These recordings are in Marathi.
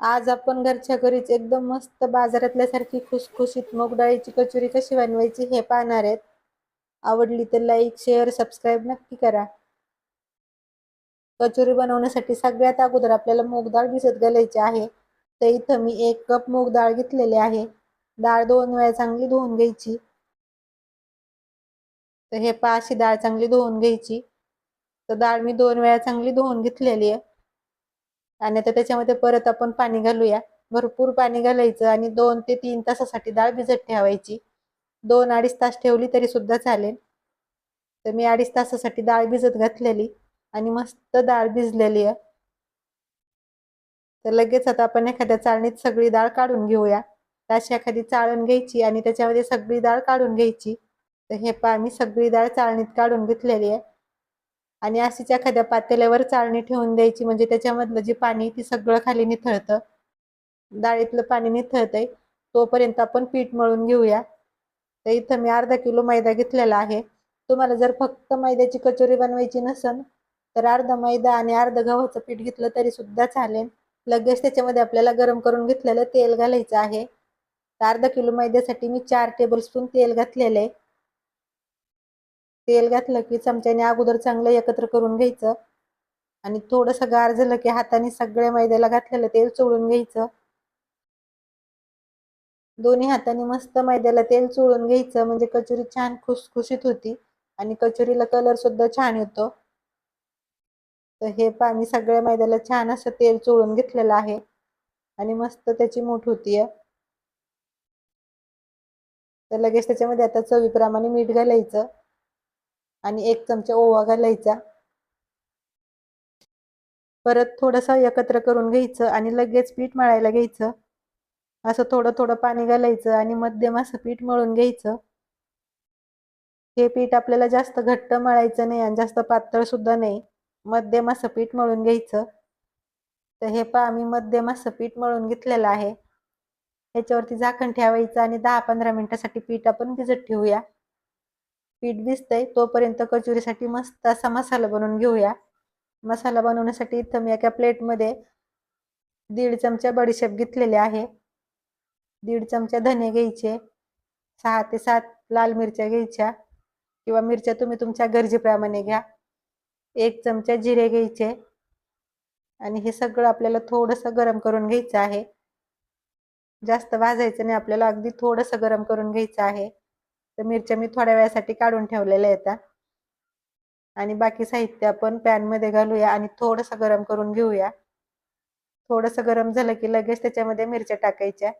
आज आपण घरच्या घरीच एकदम मस्त बाजारातल्यासारखी खुसखुशीत मूग डाळीची कचोरी कशी बनवायची हे पाहणार आहेत. आवडली तर लाईक शेअर सबस्क्राईब नक्की करा. कचोरी बनवण्यासाठी सगळ्यात अगोदर आपल्याला मूग डाळ भिजत घालायची आहे. तर इथं मी एक कप मूग डाळ घेतलेली आहे. डाळ दोन वेळा चांगली धुवून घ्यायची. तर हे पाशी डाळ चांगली धुवून घ्यायची. तर डाळ मी दोन वेळा चांगली धुवून घेतलेली आहे. आणि आता त्याच्यामध्ये परत आपण पाणी घालूया. भरपूर पाणी घालायचं आणि दोन ते तीन तासासाठी डाळ भिजत ठेवायची. दोन अडीच तास ठेवली तरी सुद्धा चालेल. तर मी अडीच तासासाठी डाळ भिजत घातलेली आणि मस्त डाळ भिजलेली आहे. तर लगेच आता आपण एखाद्या चाळणीत सगळी डाळ काढून घेऊया. अशी एखादी चाळण घ्यायची आणि त्याच्यामध्ये सगळी डाळ काढून घ्यायची. तर हे पा मी सगळी डाळ चाळणीत काढून घेतलेली आहे. आणि अशीच एखाद्या पातेल्यावर चाळणी ठेवून द्यायची. म्हणजे त्याच्यामधलं जे पाणी ती सगळं खाली निथळतं डाळीतलं पाणी निथळतंय तोपर्यंत आपण पीठ मळून घेऊया. तर इथं मी अर्धा किलो मैदा घेतलेला आहे. तुम्हाला जर फक्त मैद्याची कचोरी बनवायची नसन तर अर्धा मैदा आणि अर्ध गव्हाचं पीठ घेतलं तरी सुद्धा चालेल. लगेच त्याच्यामध्ये आपल्याला गरम करून घेतलेलं तेल घालायचं आहे. तर अर्धा किलो मैद्यासाठी मी चार टेबलस्पून तेल घातलेलं आहे. तेल घातलं की चमच्याने अगोदर चांगलं एकत्र करून घ्यायचं. आणि थोडंसं गार झालं की हाताने सगळ्या मैद्याला घातलेलं तेल चोळून घ्यायचं. दोन्ही हाताने मस्त मैद्याला तेल चोळून घ्यायचं. म्हणजे कचोरी छान खुसखुशीत होती आणि कचोरीला कलर सुद्धा छान येतो. तर हे पाणी सगळ्या मैद्याला छान असं तेल चोळून घेतलेलं आहे. आणि मस्त त्याची मूठ होतीये तर लगेच त्याच्यामध्ये आता चवीप्रमाणे मीठ घालायचं. आणि एक चमचा ओवा घालायचा. परत थोडंसं एकत्र करून घ्यायचं आणि लगेच पीठ मळायला घ्यायचं. असं थोडं थोडं पाणी घालायचं आणि मध्यम असं पीठ मळून घ्यायचं. हे पीठ आपल्याला जास्त घट्ट मळायचं नाही आणि जास्त पातळ सुद्धा नाही. मध्यम असं पीठ मळून घ्यायचं. तर हे पा आम्ही मध्यम असं पीठ मळून घेतलेलं आहे. ह्याच्यावरती झाकण ठेवायचं आणि दहा पंधरा मिनिटासाठी पीठ आपण भिजत ठेवूया. पीठ भिजतंय तोपर्यंत कचोरीसाठी मस्त असा मसाला बनवून घेऊया. मसाला बनवण्यासाठी इथं मी एका प्लेटमध्ये दीड चमचा बडीशेप घेतलेले आहे. दीड चमचा धने घ्यायचे सहा ते सात लाल मिरच्या घ्यायच्या किंवा मिरच्या तुम्ही तुमच्या गरजेप्रमाणे घ्या. एक चमचा जिरे घ्यायचे आणि हे सगळं आपल्याला थोडंसं गरम करून घ्यायचं आहे. जास्त भाजायचं नाही आपल्याला अगदी थोडंसं गरम करून घ्यायचं आहे. तर मिरच्या मी थोड्या वेळासाठी काढून ठेवलेल्या आहेत आणि बाकी साहित्य आपण पॅनमध्ये घालूया आणि थोडंसं गरम करून घेऊया. थोडंसं गरम झालं की लगेच त्याच्यामध्ये मिरच्या टाकायच्या.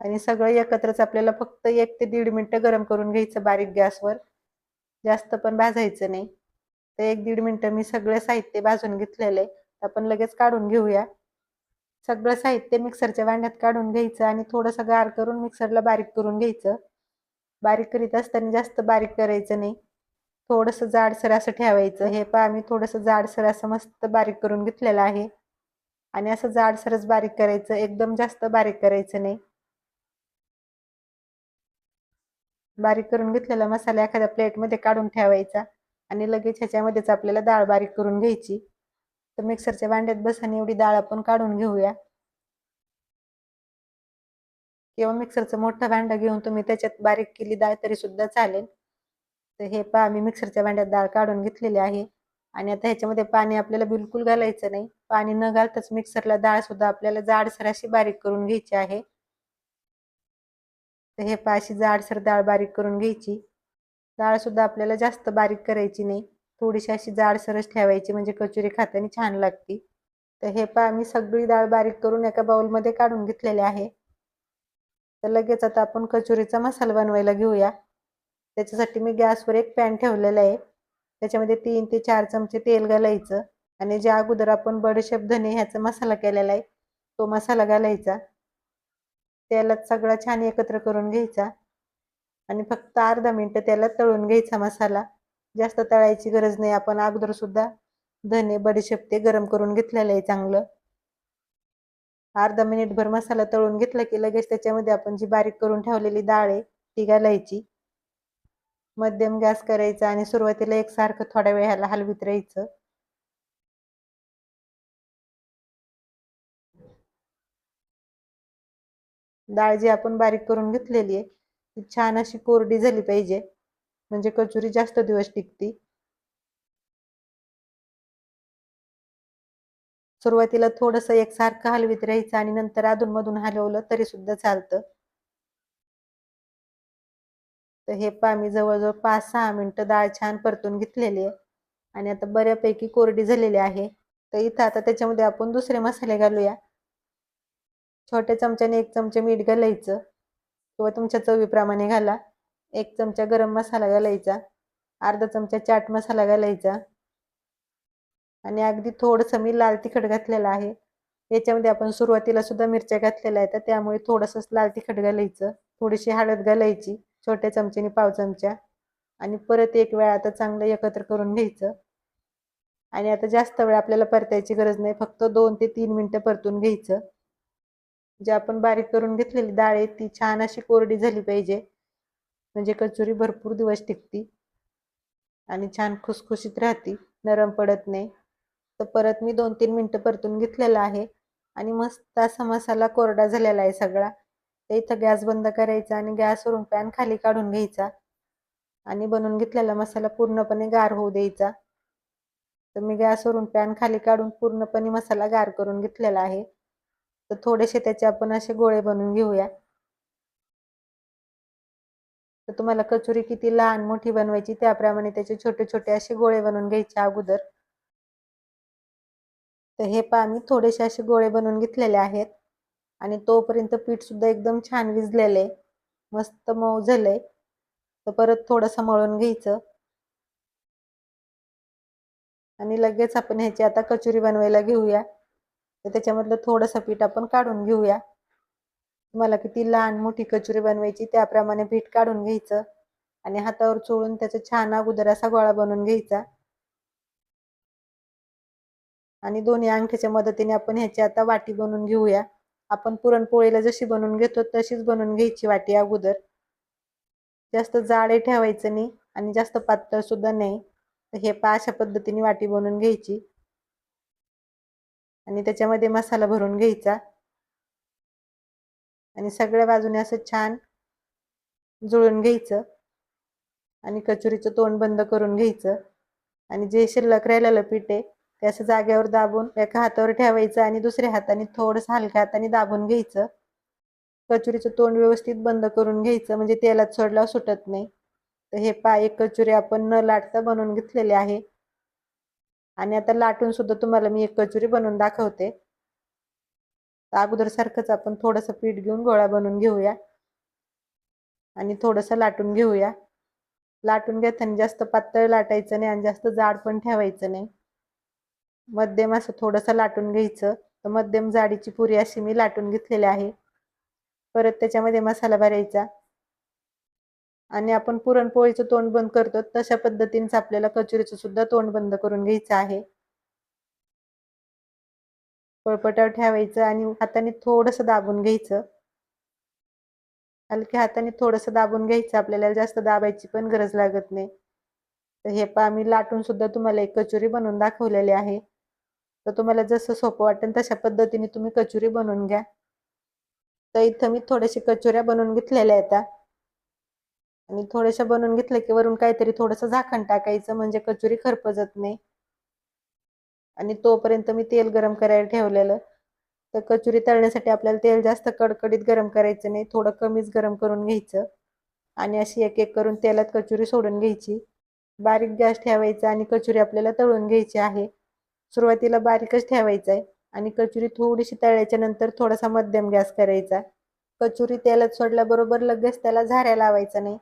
आणि सगळं एकत्रच आपल्याला फक्त एक ते दीड मिनटं गरम करून घ्यायचं बारीक गॅसवर. जास्त पण भाजायचं नाही. तर एक दीड मिनटं मी सगळे साहित्य भाजून घेतलेले आपण लगेच काढून घेऊया. सगळं साहित्य मिक्सरच्या भांड्यात काढून घ्यायचं आणि थोडंसं गार करून मिक्सरला बारीक करून घ्यायचं. बारीक करीत असताना जास्त बारीक करायचं नाही. थोडंसं जाडसर असं ठेवायचं. हे पहा मी थोडंसं जाडसर असं मस्त बारीक करून घेतलेलं आहे. आणि असं जाडसरच बारीक करायचं. एकदम जास्त बारीक करायचं नाही. बारीक करून घेतलेला मसाला एखाद्या प्लेटमध्ये काढून ठेवायचा आणि लगेच ह्याच्यामध्येच आपल्याला डाळ बारीक करून घ्यायची. तर मिक्सरच्या भांड्यात बसाने एवढी डाळ आपण काढून घेऊया. किंवा मिक्सरचं मोठं भांडं घेऊन तुम्ही त्याच्यात बारीक केली डाळ तरी सुद्धा चालेल. तर हे पहा मी मिक्सरच्या भांड्यात डाळ काढून घेतलेली आहे. आणि आता ह्याच्यामध्ये पाणी आपल्याला बिलकुल घालायचं नाही. पाणी न घालताच मिक्सरला डाळ सुद्धा आपल्याला जाडसर अशी बारीक करून घ्यायची आहे. तर हे पहा अशी जाडसर डाळ बारीक करून घ्यायची. डाळ सुद्धा आपल्याला जास्त बारीक करायची नाही. थोडीशी अशी जाडसरच ठेवायची म्हणजे कचोरी खाताना छान लागते. तर हे पहा मी सगळी डाळ बारीक करून एका बाउलमध्ये काढून घेतलेले आहे. तर लगेच आता आपण कचोरीचा मसाला बनवायला घेऊया. त्याच्यासाठी मी गॅसवर एक पॅन ठेवलेला आहे. त्याच्यामध्ये तीन ते चार चमचे तेल घालायचं आणि ज्या अगोदर आपण बडशेप धने ह्याचा मसाला केलेला आहे तो मसाला घालायचा. तेलात सगळा छान एकत्र करून घ्यायचा. आणि फक्त अर्धा मिनटं त्याला तळून घ्यायचा मसाला. जास्त तळायची गरज नाही. आपण अगोदर सुद्धा धने बडीशेप ते गरम करून घेतलेलं आहे चांगलं. अर्धा मिनिटभर मसाला तळून घेतला की लगेच त्याच्यामध्ये आपण जी बारीक करून ठेवलेली डाळ आहे ती घालायची. मध्यम गॅस करायचा आणि सुरुवातीला एक सारखं थोड्या वेळ ह्याला हलवीत राहायचं. डाळ जी आपण बारीक करून घेतलेली आहे ती छान अशी कोरडी झाली पाहिजे. म्हणजे कचोरी जास्त दिवस टिकती. सुरुवातीला थोडंसं एकसारखं हलवीत राहायचं आणि नंतर अधूनमधून हलवलं तरी सुद्धा चालतं. तर हे पा मी जवळजवळ पाच सहा मिनटं डाळ छान परतून घेतलेली आहे. आणि आता बऱ्यापैकी कोरडी झालेली आहे. तर इथं आता त्याच्यामध्ये आपण दुसरे मसाले घालूया. छोट्या चमच्याने एक चमचे मीठ घालायचं. किंवा तुमच्या चवीप्रमाणे घाला. एक चमचा गरम मसाला घालायचा अर्धा चमचा चाट मसाला घालायचा आणि अगदी थोडंसं मी लाल तिखट घातलेलं आहे. याच्यामध्ये आपण सुरुवातीला सुद्धा मिरच्या घातलेल्या आहेत त्यामुळे थोडंसंच लाल तिखट घालायचं. थोडीशी हळद घालायची छोट्या चमच्याने पाव चमचा. आणि परत एक वेळा आता चांगलं एकत्र करून घ्यायचं. आणि आता जास्त वेळ आपल्याला परतायची गरज नाही फक्त दोन ते तीन मिनटं परतून घ्यायचं. जे आपण बारीक करून घेतलेली डाळ आहे ती छान अशी कोरडी झाली पाहिजे. म्हणजे कचोरी भरपूर दिवस टिकती. आणि छान खुसखुशीत राहती नरम पडत नाही. तर परत मी दोन तीन मिनटं परतून घेतलेला आहे. आणि मस्त असा मसाला कोरडा झालेला आहे सगळा. तर इथं गॅस बंद करायचा आणि गॅसवरून पॅन खाली काढून घ्यायचा. आणि बनवून घेतलेला मसाला पूर्णपणे गार होऊ द्यायचा. तर मी गॅसवरून पॅन खाली काढून पूर्णपणे मसाला गार करून घेतलेला आहे. तर थोडेसे त्याचे आपण असे गोळे बनवून घेऊया. तर तुम्हाला कचोरी किती लहान मोठी बनवायची त्याप्रमाणे त्याचे छोटे छोटे असे गोळे बनवून घ्यायचे अगोदर. तर हे पहा मी थोडेसे असे गोळे बनवून घेतलेले आहेत. आणि तोपर्यंत पीठ सुद्धा एकदम छान विजलेलं आहे. मस्त मऊ झालंय. तर परत थोडंसं मळून घ्यायचं. आणि लगेच आपण ह्याची आता कचोरी बनवायला घेऊया. तर त्याच्यामधलं थोडंसं पीठ आपण काढून घेऊया. तुम्हाला किती लहान मोठी कचोरी बनवायची त्याप्रमाणे पीठ काढून घ्यायचं. आणि हातावर चोळून त्याचा छान अगोदर असा गोळा बनवून घ्यायचा. आणि दोन्ही अंगठ्याच्या मदतीने आपण ह्याची आता वाटी बनवून घेऊया. आपण पुरणपोळीला जशी बनवून घेतो तशीच बनवून घ्यायची वाटी अगोदर. जास्त जाडे ठेवायचं नाही आणि जास्त पातळ सुद्धा नाही. तर हे पा अशा पद्धतीने वाटी बनवून घ्यायची. आणि त्याच्यामध्ये मसाला भरून घ्यायचा. आणि सगळ्या बाजूने असं छान जुळून घ्यायचं. आणि कचोरीचं तोंड बंद करून घ्यायचं. आणि जे शिल्लक राहिलेलं पीठ आहे ते असं जागेवर दाबून एका हातावर ठेवायचं आणि दुसऱ्या हाताने थोडंसं हलक्या हाताने दाबून घ्यायचं. कचोरीचं तोंड व्यवस्थित बंद करून घ्यायचं म्हणजे तेलात सोडला सुटत नाही. तर हे पाय एक कचोरी आपण न लाटता बनवून घेतलेले आहे. आणि आता लाटून सुद्धा तुम्हाला मी एक कचोरी बनवून दाखवते. अगोदर सारखंच आपण थोडंसं पीठ घेऊन गोळा बनवून घेऊया. आणि थोडंसं लाटून घेऊया. लाटून घेताना जास्त पातळ लाटायचं नाही आणि जास्त जाड पण ठेवायचं नाही. मध्यम असं थोडंसं लाटून घ्यायचं. तर मध्यम जाडीची पुरी अशी मी लाटून घेतलेली आहे. परत त्याच्यामध्ये मसाला भरायचा. आणि आपण पुरणपोळीचं तोंड बंद करतो. तशा पद्धतीनेच आपल्याला कचोरीचं सुद्धा तोंड बंद करून घ्यायचं आहे. पळपटावर ठेवायचं आणि हाताने थोडंसं दाबून घ्यायचं. हलक्या हाताने थोडंसं दाबून घ्यायचं. आपल्याला जास्त दाबायची पण गरज लागत नाही. तर हे पा मी लाटून सुद्धा तुम्हाला एक कचोरी बनवून दाखवलेली आहे. तर तुम्हाला जसं सोपं वाटेल तशा पद्धतीने तुम्ही कचोरी बनवून घ्या. तर इथं मी थोड्याशा कचोऱ्या बनवून घेतलेल्या आहेत. आणि थोड्याशा बनवून घेतल्या की वरून काहीतरी थोडंसं झाकण टाकायचं. म्हणजे कचोरी खरपजत नाही. आणि तोपर्यंत मी तेल गरम करायला ठेवलेलं. तर कचोरी तळण्यासाठी आपल्याला तेल जास्त कडकडीत गरम करायचं नाही थोडं कमीच गरम करून घ्यायचं. आणि अशी एक एक करून तेलात कचोरी सोडून घ्यायची. बारीक गॅस ठेवायचा आणि कचोरी आपल्याला तळून घ्यायची आहे. सुरुवातीला बारीकच ठेवायचा आहे आणि कचोरी थोडीशी तळल्याच्या नंतर थोडासा मध्यम गॅस करायचा. कचोरी तेलात सोडल्याबरोबर लगेच त्याला झाऱ्या लावायचा नाही.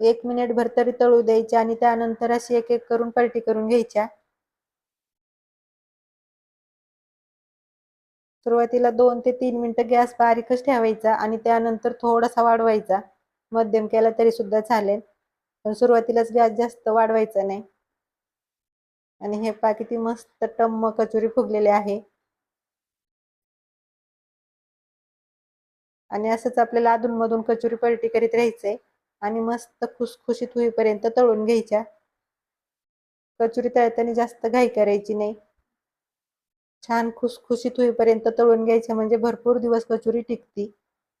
एक मिनिटभर तरी तळू द्यायच्या आणि त्यानंतर अशी एक एक करून पलटी करून घ्यायच्या. सुरुवातीला दोन ते तीन मिनटं गॅस बारीकच ठेवायचा आणि त्यानंतर थोडासा वाढवायचा. मध्यम केला तरी सुद्धा चालेल. पण सुरुवातीलाच गॅस जास्त वाढवायचा नाही. आणि हे पा किती मस्त टम्म कचोरी फुगलेले आहे. आणि असंच आपल्याला अधूनमधून कचोरी पलटी करीत राहायचंय. आणि मस्त खुसखुशीत होईपर्यंत तळून घ्यायच्या. कचोरी तळताना जास्त घाई करायची नाही. छान खुसखुशीत होईपर्यंत तळून घ्यायचे म्हणजे भरपूर दिवस कचोरी टिकती.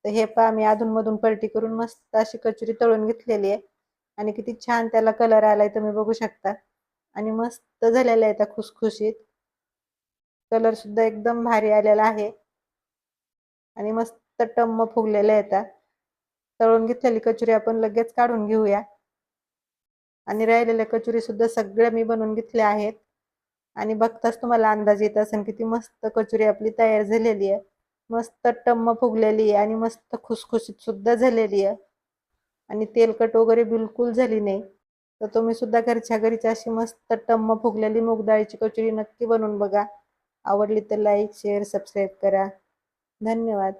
तर हे पहा मी अधूनमधून पलटी करून मस्त अशी कचोरी तळून घेतलेली आहे. आणि किती छान त्याला कलर आलाय तुम्ही बघू शकता. आणि मस्त झालेला आहे त्या खुसखुशीत. कलर सुद्धा एकदम भारी आलेला आहे. आणि मस्त टम्म फुगलेले आहेत तळून घेतलेली कचोरी आपण लगेच काढून घेऊया. आणि राहिलेल्या कचोरी सुद्धा सगळ्या मी बनवून घेतल्या आहेत. आणि बघताच तुम्हाला अंदाज येत असेल किती मस्त कचोरी आपली तयार झालेली आहे. मस्त टम्म फुगलेली आहे आणि मस्त खुसखुशीत सुद्धा झालेली आहे. आणि तेलकट वगैरे बिलकुल झाली नाही. तर तुम्ही सुद्धा घरच्या घरीची अशी मस्त टम्म फुगलेली मूगडाळीची कचोरी नक्की बनवून बघा. आवडली तर लाईक शेअर सबस्क्राईब करा. धन्यवाद.